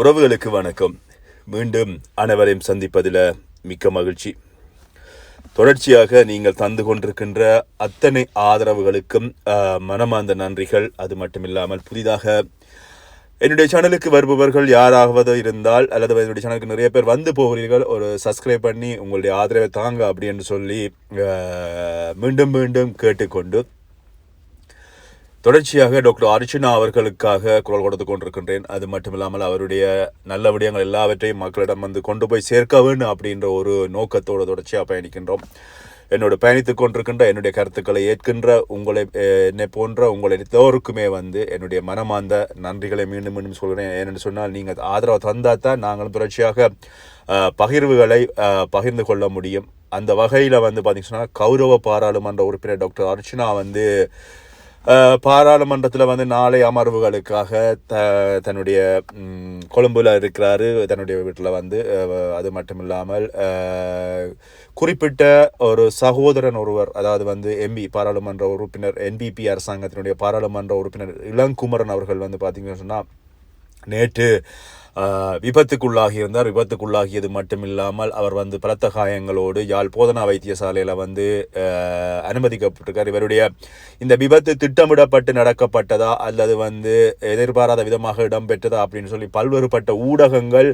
உறவுகளுக்கு வணக்கம். மீண்டும் அனைவரையும் சந்திப்பதில் மிக்க மகிழ்ச்சி. தொடர்ச்சியாக நீங்கள் தந்து கொண்டிருக்கின்ற அத்தனை ஆதரவுகளுக்கும் மனமார்ந்த நன்றிகள். அது மட்டுமில்லாமல் புதிதாக என்னுடைய சேனலுக்கு வருபவர்கள் யாராவது இருந்தால் அல்லது என்னுடைய சேனலுக்கு நிறைய பேர் வந்து போகிறீர்கள் ஒரு சப்ஸ்கிரைப் பண்ணி உங்களுடைய ஆதரவை தாங்க அப்படின்னு சொல்லி மீண்டும் மீண்டும் கேட்டுக்கொண்டு தொடர்ச்சியாக டாக்டர் அர்ச்சனா அவர்களுக்காக குரல் கொடுத்து கொண்டிருக்கின்றேன். அது மட்டுமில்லாமல் அவருடைய நல்ல விடயங்கள் எல்லாவற்றையும் மக்களிடம் வந்து கொண்டு போய் சேர்க்க வேண்டும் அப்படின்ற ஒரு நோக்கத்தோடு தொடர்ச்சியாக பயணிக்கின்றோம். என்னோட பயணித்துக் கொண்டிருக்கின்ற என்னுடைய கருத்துக்களை ஏற்கின்ற உங்களை என்னை போன்ற உங்களை எல்லோருக்குமே வந்து என்னுடைய மனமார்ந்த நன்றிகளை மீண்டும் மீண்டும் சொல்கிறேன். ஏனென்று சொன்னால் நீங்கள் ஆதரவு தந்தால் தான் நாங்களும் தொடர்ச்சியாக பகிர்வுகளை பகிர்ந்து கொள்ள முடியும். அந்த வகையில் வந்து பார்த்தீங்கன்னா கௌரவ பாராளுமன்ற உறுப்பினர் டாக்டர் அர்ச்சனா வந்து பாராளுமன்றத்தில் வந்து நாளை அமர்வுகளுக்காக த தன்னுடைய கொழும்பில் கொழும்புல இருக்கிறாரு. தன்னுடைய வீட்டில் வந்து அது மட்டும் இல்லாமல் குறிப்பிட்ட ஒரு சகோதரன் ஒருவர் அதாவது வந்து எம்பி பாராளுமன்ற உறுப்பினர் என்பிபி அரசாங்கத்தினுடைய பாராளுமன்ற உறுப்பினர் இளங்குமரன் அவர்கள் வந்து பார்த்தீங்கன்னு சொன்னால் நேற்று விபத்துக்குள்ளாகி இருந்தார். விபத்துக்குள்ளாகியது மட்டுமில்லாமல் அவர் வந்து பலத்த காயங்களோடு யாழ் போதனா வைத்தியசாலையில் வந்து அனுமதிக்கப்பட்டிருக்கார். இவருடைய இந்த விபத்து திட்டமிடப்பட்டு நடக்கப்பட்டதா அல்லது வந்து எதிர்பாராத விதமாக இடம்பெற்றதா அப்படின்னு சொல்லி பல்வேறுபட்ட ஊடகங்கள்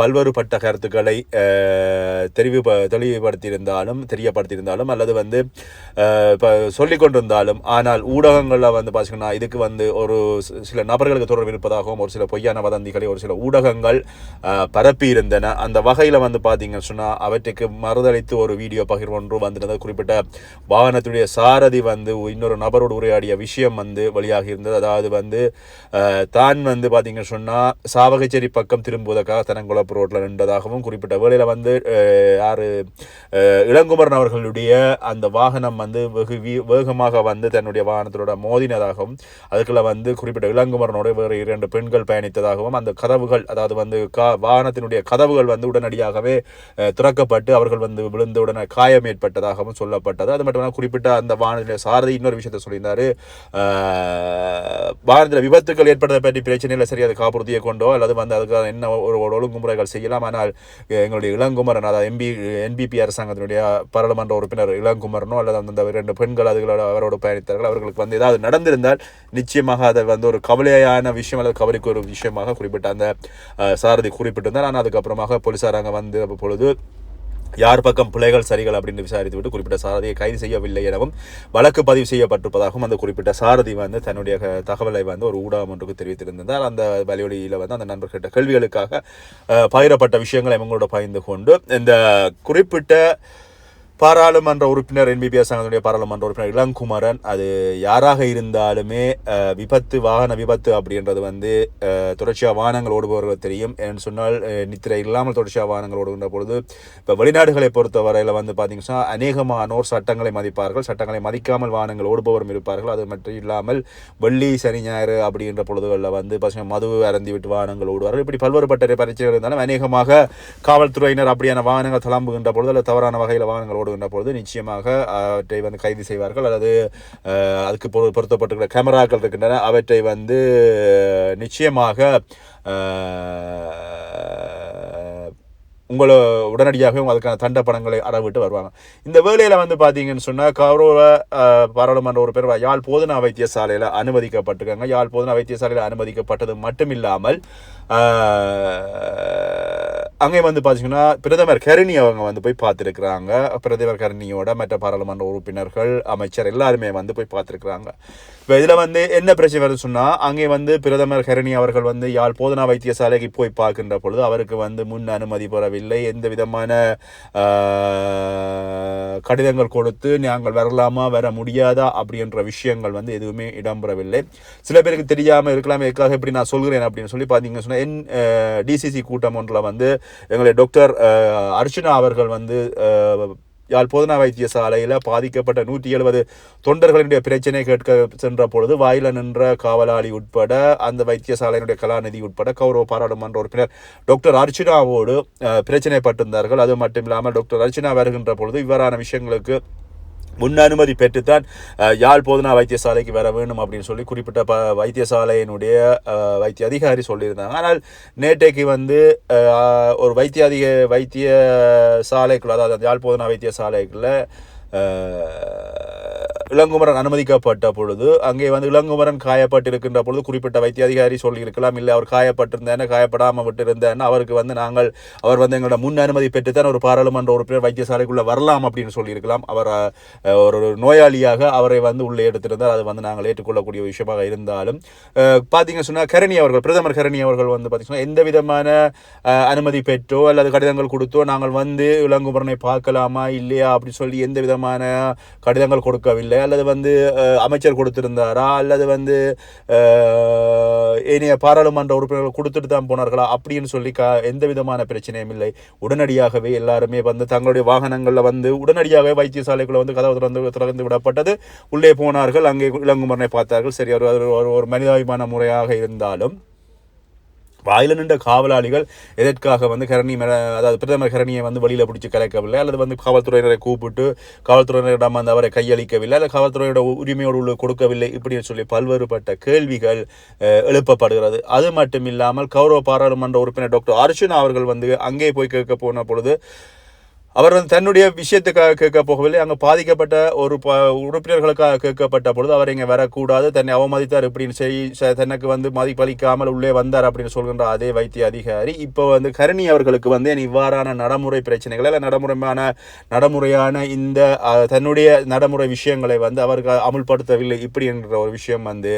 பல்வேறுபட்ட கருத்துக்களை தெரிவு தெளிவுபடுத்தியிருந்தாலும் தெரியப்படுத்தியிருந்தாலும் அல்லது வந்து இப்போ சொல்லிக்கொண்டிருந்தாலும் ஆனால் ஊடகங்களில் வந்து பார்த்தீங்கன்னா இதுக்கு வந்து ஒரு சில நபர்களுக்கு தொடர்பு இருப்பதாகவும் ஒரு சில பொய்யான வதந்திகளை ஒரு சில ஊடகங்கள் பரப்பியிருந்தன. அந்த வகையில் வந்து பார்த்தீங்கன்னு சொன்னால் அவற்றுக்கு மறுதளித்து ஒரு வீடியோ பகிர்வு ஒன்று வந்திருந்தது. குறிப்பிட்ட வாகனத்துடைய சாரதி வந்து இன்னொரு நபரோடு உரையாடிய விஷயம் வந்து வெளியாகி இருந்தது அதாவது வந்து தான் வந்து பார்த்தீங்கன்னு சொன்னால் சாவகச்சேரி பக்கம் திரும்புவதற்காக தனங்குளப்பு ரோட்டில் நின்றதாகவும் குறிப்பிட்ட வேளையில் வந்து யார் இளங்குமரன் அவர்களுடைய அந்த வாகனம் வந்து வெகு வேகமாக வந்து தன்னுடைய வாகனத்தோட மோதினதாகவும் அதுக்குள்ள வந்து குறிப்பிட்ட இளங்குமரனோட வேறு இரண்டு பெண்கள் பயணித்ததாகவும் அந்த கதவுகள் அதாவது வந்து கா வாகனத்தினுடைய கதவுகள் வந்து உடனடியாகவே திறக்கப்பட்டு அவர்கள் வந்து விழுந்த உடனே காயம் ஏற்பட்டதாகவும் சொல்லப்பட்டது. அது மட்டும் குறிப்பிட்ட அந்த வாகனத்தினுடைய சாரதி இன்னொரு விஷயத்தை சொல்லியிருந்தார். வாகனத்தில் விபத்துக்கள் ஏற்பட்டதை பற்றி பிரச்சனையில் சரி அது காப்புறுதியை கொண்டோ அல்லது வந்து அதுக்காக என்ன ஒரு ஒரு ஒழுங்குமுறைகள் செய்யலாம். ஆனால் எங்களுடைய இளங்குமரன் அதாவது எம்பி என்பிபி அரசாங்கத்தினுடைய பாராளுமன்ற உறுப்பினர் இளங்குமரனோ அல்லது அந்த இரண்டு பெண்கள் அதுகளோட அவரோடு பயணித்தார்கள். அவர்களுக்கு வந்து ஏதாவது நடந்திருந்தால் நிச்சயமாக அதை வந்து ஒரு கவலையான விஷயம் அல்லது கவலைக்கு ஒரு விஷயமாக குறிப்பிட்ட அந்த சாரதி குறிப்பிட்டிருந்தார். ஆனால் அதுக்கப்புறமாக போலீஸார் அங்கே வந்து பொழுது யார் பக்கம் பிள்ளைகள் சரிகள் அப்படின்னு விசாரித்து விட்டு குறிப்பிட்ட சாரதியை கைது செய்யவில்லை எனவும் வழக்கு பதிவு செய்யப்பட்டிருப்பதாகவும் அந்த குறிப்பிட்ட சாரதி வந்து தன்னுடைய தகவலை வந்து ஒரு ஊடகம் ஒன்றுக்கு தெரிவித்திருந்தார் அந்த வலியொலியில் வந்து அந்த நண்பர்கிட்ட கேள்விகளுக்காக பகிரப்பட்ட விஷயங்களை இவங்களோட பகிர்ந்து கொண்டு இந்த குறிப்பிட்ட பாராளுமன்ற உறுப்பினர் என்பிபிஎஸ் அரசாங்கத்துடைய பாராளுமன்ற உறுப்பினர் இளங்குமரன் அது யாராக இருந்தாலுமே விபத்து வாகன விபத்து அப்படின்றது வந்து தொடர்ச்சியாக வாகனங்கள் ஓடுபவர்கள் தெரியும். என்று சொன்னால் நித்திரை இல்லாமல் தொடர்ச்சியாக வாகனங்கள் ஓடுகின்ற பொழுது இப்போ வெளிநாடுகளை பொறுத்தவரையில் வந்து பார்த்தீங்கன்னா அநேகமானோர் சட்டங்களை மதிப்பார்கள். சட்டங்களை மதிக்காமல் வாகனங்கள் ஓடுபவரும் இருப்பார்கள். அது மட்டும் இல்லாமல் வெள்ளி சனி ஞாயிறு அப்படின்ற பொழுதுகளில் வந்து பார்த்தீங்கன்னா மது அருந்தி விட்டு வாகனங்கள் ஓடுவார்கள். இப்படி பல்வேறுபட்ட பரீட்சைகள் இருந்தாலும் அநேகமாக காவல்துறையினர் அப்படியான வாகனங்கள் தளம்புகின்ற பொழுது அல்லது தவறான வகையில் வாகனங்கள் போடுகின்ற பொழுது நிச்சயமாக அவற்றை வந்து கைது செய்வார்கள். அல்லது அதுக்கு பொரு- பொருத்தப்பட்டிருக்கிற கேமராக்கள் இருக்கின்றன. அவற்றை வந்து நிச்சயமாக உங்களை உடனடியாகவே அதுக்கான தண்ட பணங்களை அறவிட்டு வருவாங்க. இந்த வேலையில் வந்து பார்த்தீங்கன்னு சொன்னால் கௌரவ பாராளுமன்ற ஒரு பேர் யாழ் போதனா வைத்தியசாலையில் அனுமதிக்கப்பட்டிருக்காங்க. யாழ் போதனா வைத்தியசாலையில் அனுமதிக்கப்பட்டது மட்டும் இல்லாமல் அங்கே வந்து பார்த்தீங்கன்னா பிரதமர் கருணி அவங்க வந்து போய் பார்த்துருக்குறாங்க பிரதமர் கருணியோட மற்ற பாராளுமன்ற உறுப்பினர்கள் அமைச்சர் எல்லாருமே வந்து போய் பார்த்துருக்குறாங்க இப்போ இதில் வந்து என்ன பிரச்சனை வருது சொன்னால் அங்கே வந்து பிரதமர் ஹரணி அவர்கள் வந்து யாழ் போதனா வைத்தியசாலைக்கு போய் பார்க்கின்ற பொழுது அவருக்கு வந்து முன் அனுமதி பெறவில்லை எந்த விதமான கடிதங்கள் கொடுத்து நாங்கள் வரலாமா வர முடியாதா அப்படின்ற விஷயங்கள் வந்து எதுவுமே இடம்பெறவில்லை. சில பேருக்கு தெரியாமல் இருக்கலாம் எதுக்காக எப்படி நான் சொல்கிறேன் அப்படின்னு சொல்லி பார்த்தீங்கன்னு சொன்னால் என் டிசிசி கூட்டம் ஒன்றில் வந்து எங்களுடைய டாக்டர் அர்ச்சனா அவர்கள் வந்து யாழ் பொதுனா வைத்தியசாலையில் பாதிக்கப்பட்ட நூற்றி எழுபது தொண்டர்களுடைய பிரச்சனை கேட்க சென்ற பொழுது வாயில நின்ற காவலாளி உட்பட அந்த வைத்தியசாலையினுடைய கலாநிதி உட்பட கௌரவ பாராளுமன்ற உறுப்பினர் டாக்டர் அர்ச்சனாவோடு அஹ், பிரச்சனைப்பட்டிருந்தார்கள். அது மட்டும் இல்லாமல் டாக்டர் அர்ச்சனா வருகின்ற பொழுது இவ்வாறான விஷயங்களுக்கு முன் அனுமதி பெற்றுத்தான் யாழ் போதனா வைத்தியசாலைக்கு வர வேண்டும் அப்படின்னு சொல்லி குறிப்பிட்ட ப வைத்தியசாலையினுடைய வைத்திய அதிகாரி சொல்லியிருந்தாங்க. ஆனால் நேற்றைக்கு வந்து ஒரு வைத்திய அதிக வைத்திய சாலைக்குள்ள அதாவது அந்த யாழ் போதனா வைத்தியசாலைக்குள்ள இளங்குமரன் அனுமதிக்கப்பட்ட பொழுது அங்கே வந்து இளங்குமரன் காயப்பட்டிருக்கின்ற பொழுது குறிப்பிட்ட வைத்திய அதிகாரி சொல்லியிருக்கலாம் இல்லை அவர் காயப்பட்டிருந்தேன்னு காயப்படாமல் விட்டிருந்தேன்னு அவருக்கு வந்து நாங்கள் அவர் வந்து எங்களோட முன் அனுமதி பெற்றுத்தான் ஒரு பாராளுமன்ற உறுப்பினர் வைத்தியசாலைக்குள்ளே வரலாம் அப்படின்னு சொல்லியிருக்கலாம். அவர் ஒரு நோயாளியாக அவரை வந்து உள்ளே எடுத்திருந்தால் அது வந்து நாங்கள் ஏற்றுக்கொள்ளக்கூடிய விஷயமாக இருந்தாலும் பார்த்தீங்க சொன்னால் கரணி அவர்கள் பிரதமர் கரணி அவர்கள் வந்து பார்த்தீங்கன்னா எந்த விதமான அனுமதி பெற்றோ அல்லது கடிதங்கள் கொடுத்தோ நாங்கள் வந்து இளங்குமரனை பார்க்கலாமா இல்லையா அப்படின்னு சொல்லி எந்த விதமான கடிதங்கள் கொடுக்கவில்லை. அல்லது வந்து அமைச்சர் கொடுத்திருந்தாரா? அல்லது வந்து ஏனைய பாராளுமன்ற உறுப்பினர்கள் கொடுத்துட்டு தான் போனார்களா? அப்படின்னு சொல்லி க எந்த விதமான பிரச்சனையும் இல்லை. உடனடியாகவே எல்லாருமே வந்து தங்களுடைய வாகனங்களில் வந்து உடனடியாகவே வைத்தியசாலைக்குள்ள வந்து கதவு திறந்து திறந்து விடப்பட்டது. உள்ளே போனார்கள் அங்கே இளங்குமரனை பார்த்தார்கள். சரி ஒரு ஒரு- ஒரு மனிதாபிமான முறையாக இருந்தாலும் வாயில் நின்ற காவலாளிகள் எதற்காக வந்து கரணி மேல அதாவது பிரதமர் கரணியை வந்து வெளியில் பிடிச்சி கலைக்கவில்லை? அல்லது வந்து காவல்துறையினரை கூப்பிட்டு காவல்துறையினரிடம் வந்து அவரை கையளிக்கவில்லை? அல்லது காவல்துறையோட உரிமையோடு உள்ள கொடுக்கவில்லை? இப்படின்னு சொல்லி பல்வேறுபட்ட கேள்விகள் எழுப்பப்படுகிறது. அது மட்டும் இல்லாமல் கௌரவ பாராளுமன்ற உறுப்பினர் டாக்டர் அர்ஜுன் அவர்கள் வந்து அங்கே போய் கேட்க போன பொழுது அவர் வந்து தன்னுடைய விஷயத்துக்காக கேட்க போகவில்லை. அங்கே பாதிக்கப்பட்ட ஒரு ப உறுப்பினர்களுக்காக கேட்கப்பட்ட பொழுது அவர் இங்கே வரக்கூடாது தன்னை அவமதித்தார் இப்படின்னு செய் தனக்கு வந்து மதிப்பளிக்காமல் உள்ளே வந்தார் அப்படின்னு சொல்கின்ற அதே வைத்திய அதிகாரி. இப்போ வந்து கருணி அவர்களுக்கு வந்து இவ்வாறான நடைமுறை பிரச்சனைகள் இல்லை நடைமுறையான நடைமுறையான இந்த தன்னுடைய நடைமுறை விஷயங்களை வந்து அவருக்கு அமுல்படுத்தவில்லை இப்படி என்ற ஒரு விஷயம் வந்து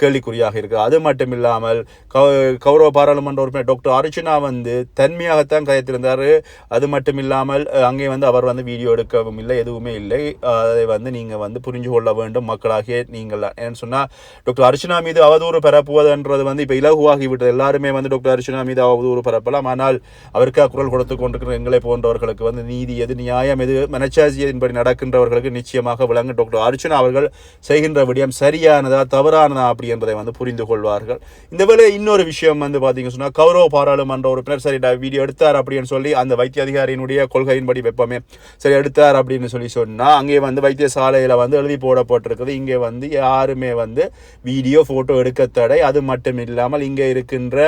கேள்விக்குறியாக இருக்குது அது மட்டும் இல்லாமல் கௌ- கௌரவ பாராளுமன்ற உறுப்பினர் டாக்டர் அர்ஜுனா வந்து தன்மையாகத்தான் கயத்திருந்தார் அது மட்டும் இல்லாமல் அங்கே வந்து அவர் வந்து வீடியோ எடுக்கவும் இல்லை எதுவுமே இல்லை. அதை வந்து நீங்கள் வந்து புரிஞ்சு கொள்ள வேண்டும் மக்களாகிய நீங்கள். ஏன்னு சொன்னால் டாக்டர் அர்ச்சனா மீது அவதூறு பரப்புவதுன்றது வந்து இப்போ இலகுவாகிவிட்டது. எல்லாருமே வந்து டாக்டர் அர்ச்சனா மீது அவதூறு பரப்பலாம். ஆனால் அவருக்காக குரல் கொடுத்து கொண்டிருக்கிற எங்களை போன்றவர்களுக்கு வந்து நீதி எது நியாயம் எது மனச்சாட்சியின்படி நடக்கின்றவர்களுக்கு நிச்சயமாக விளங்கும். டாக்டர் அர்ச்சனா அவர்கள் செய்கின்ற விடயம் சரியானதா தவறானதா அப்படி என்பதை வந்து புரிந்து கொள்வார்கள். இந்த வேலை இன்னொரு விஷயம் வந்து பார்த்தீங்க சொன்னால் கௌரவ பாராளுமன்ற உறுப்பினர் சரி வீடியோ எடுத்தார் அப்படின்னு சொல்லி அந்த வைத்திய அதிகாரியினுடைய கொள்கையின்படி வெப்பமே. சரி எடுத்தார் அப்படின்னு சொல்லி சொன்னால் அங்கே வந்து வைத்தியசாலையில் வந்து எழுதி போடப்பட்டிருக்குது. இங்கே வந்து யாருமே வந்து வீடியோ ஃபோட்டோ எடுக்க தடை. அது மட்டும் இல்லாமல் இங்கே இருக்கின்ற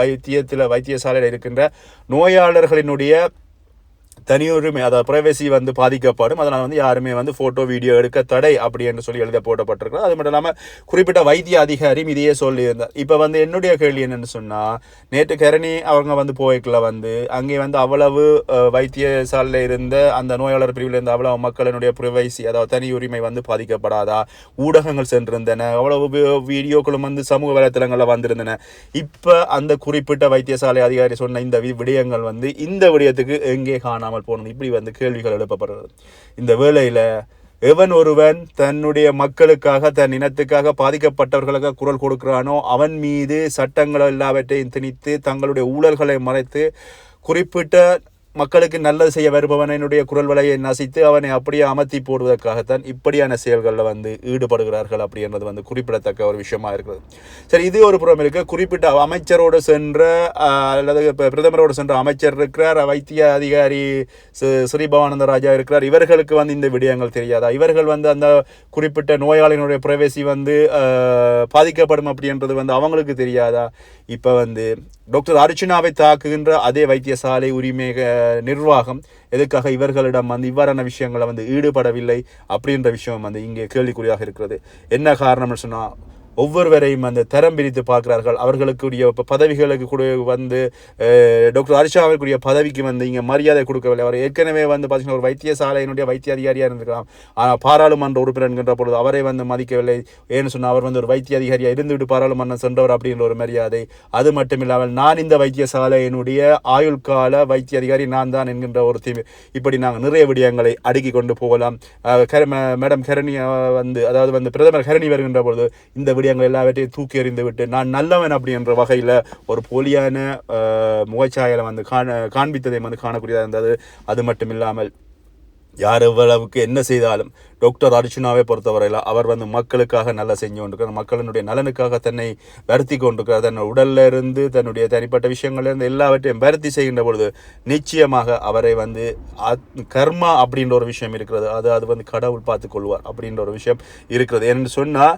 வைத்தியத்தில் வைத்தியசாலையில் இருக்கின்ற நோயாளர்களினுடைய தனியுரிமை அதாவது ப்ரைவசி வந்து பாதிக்கப்படும். அதனால் வந்து யாருமே வந்து ஃபோட்டோ வீடியோ எடுக்க தடை அப்படி என்று சொல்லி எழுத போடப்பட்டிருக்கிறது. அது மட்டும் இல்லாமல் குறிப்பிட்ட வைத்திய அதிகாரியும் இதையே சொல்லியிருந்தார். இப்போ வந்து என்னுடைய கேள்வி என்னென்னு சொன்னால் நேற்று கரணி அவங்க வந்து போய்க்குள்ள வந்து அங்கே வந்து அவ்வளவு வைத்தியசாலையில் இருந்த அந்த நோயாளர் பிரிவில் இருந்த அவ்வளவு மக்களினுடைய பிரைவசி அதாவது தனி உரிமை வந்து பாதிக்கப்படாதா? ஊடகங்கள் சென்றிருந்தன அவ்வளவு வீடியோக்களும் வந்து சமூக வலைத்தளங்களில் வந்திருந்தன. இப்போ அந்த குறிப்பிட்ட வைத்தியசாலை அதிகாரி சொன்ன இந்த வி- விடயங்கள் வந்து இந்த விடயத்துக்கு எங்கே காணாமல் போனது இப்படி வந்து கேள்விகள் எழுப்பப்படுறது இந்த வேளையில் எவன் ஒருவன் தன்னுடைய மக்களுக்காக தன் இனத்துக்காக பாதிக்கப்பட்டவர்களுக்கு குரல் கொடுக்கிறானோ அவன் மீது சட்டங்கள் எல்லாவற்றையும் திணித்து தங்களுடைய ஊழல்களை மறைத்து குறிப்பிட்ட மக்களுக்கு நல்லது செய்ய வருபவனுடைய குரல் வலையை நசித்து அவனை அப்படியே அமர்த்தி போடுவதற்காகத்தான் இப்படியான செயல்களில் வந்து ஈடுபடுகிறார்கள் அப்படின்றது வந்து குறிப்பிடத்தக்க ஒரு விஷயமா இருக்கிறது. சரி இது ஒரு புறம் இருக்குது குறிப்பிட்ட அமைச்சரோடு சென்ற அல்லது இப்போ பிரதமரோடு சென்ற அமைச்சர் இருக்கிறார். வைத்திய அதிகாரி ஸ்ரீபவானந்த ராஜா இருக்கிறார். இவர்களுக்கு வந்து இந்த விடயங்கள் தெரியாதா? இவர்கள் வந்து அந்த குறிப்பிட்ட நோயாளியினுடைய பிரவேசி வந்து பாதிக்கப்படும் அப்படின்றது வந்து அவங்களுக்கு தெரியாதா? இப்போ வந்து டாக்டர் அர்ச்சுனாவை தாக்குகின்ற அதே வைத்தியசாலை உரிமை நிர்வாகம் எதுக்காக இவர்களிடம் வந்து இவ்வாறான விஷயங்களை வந்து ஈடுபடவில்லை அப்படின்ற விஷயம் வந்து இங்கே கேள்விக்குறியாக இருக்கிறது. என்ன காரணம்னு சொன்னால் ஒவ்வொருவரையும் அந்த தரம் பிரித்து பார்க்கிறார்கள். அவர்களுக்குரிய இப்போ பதவிகளுக்கு கூட வந்து டாக்டர் ஹர்ஷாவிற்குரிய பதவிக்கு வந்து இங்கே மரியாதை கொடுக்கவில்லை. அவர் ஏற்கனவே வந்து பார்த்தீங்கன்னா ஒரு வைத்தியசாலையினுடைய வைத்திய அதிகாரியாக இருந்திருக்கலாம். ஆனால் பாராளுமன்ற உறுப்பினர் என்கின்ற பொழுது அவரை வந்து மதிக்கவில்லை. ஏன்னு சொன்னால் அவர் வந்து ஒரு வைத்திய அதிகாரியாக இருந்துவிட்டு பாராளுமன்றம் சென்றவர் அப்படின்ற ஒரு மரியாதை. அது மட்டும் இல்லாமல் நான் இந்த வைத்தியசாலையினுடைய ஆயுள் கால வைத்திய அதிகாரி நான் தான் என்கின்ற ஒரு தீமை இப்படி நாங்கள் நிறைய விடயங்களை அடுக்கி கொண்டு போகலாம். மேடம் கரணி வந்து அதாவது வந்து பிரதமர் கரணி வருகின்ற பொழுது இந்த விடயங்கள் எல்லாவற்றையும் தூக்கி எறிந்து விட்டு நான் நல்லவன் அப்படின்ற வகையில் ஒரு போலியான அஹ், முகச்சாயலை வந்து காண காண்பித்ததை வந்து காணக்கூடியதாக இருந்தது. அது மட்டும் இல்லாமல் யார் எவ்வளவுக்கு என்ன செய்தாலும் டாக்டர் அர்ஜுனாவை பொறுத்தவரையில் அவர் வந்து மக்களுக்காக நல்லா செஞ்சு கொண்டிருக்கிறார். மக்களினுடைய நலனுக்காக தன்னை வருத்தி கொண்டிருக்கிறார். தன்னுடைய உடல்ல இருந்து தன்னுடைய தனிப்பட்ட விஷயங்கள்லேருந்து எல்லாவற்றையும் வருத்தி செய்கின்ற பொழுது நிச்சயமாக அவரை வந்து கர்மா அப்படின்ற ஒரு விஷயம் இருக்கிறது. அது அது வந்து கடவுள் பார்த்து கொள்வார் அப்படின்ற ஒரு விஷயம் இருக்கிறது. என்று சொன்னால்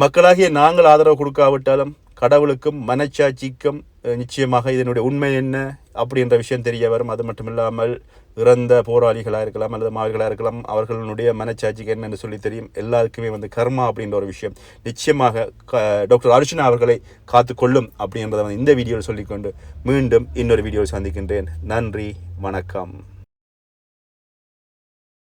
மக்களாகிய நாங்கள் ஆதரவு கொடுக்காவிட்டாலும் கடவுளுக்கும் மனச்சாட்சிக்கும் நிச்சயமாக இதனுடைய உண்மை என்ன அப்படின்ற விஷயம் தெரிய வரும். அது மட்டும் இல்லாமல் இறந்த போராளிகளாக இருக்கலாம் அல்லது மாவீர்களாக இருக்கலாம் அவர்களுடைய மனச்சாட்சிக்கு என்னென்னு சொல்லி தெரியும். எல்லாருக்குமே வந்து கர்மா அப்படின்ற ஒரு விஷயம். நிச்சயமாக டாக்டர் அர்ஜுனா அவர்களை காத்து கொள்ளும் அப்படின்றத வந்து இந்த வீடியோவில் சொல்லிக்கொண்டு மீண்டும் இன்னொரு வீடியோவில் சந்திக்கின்றேன். நன்றி வணக்கம்.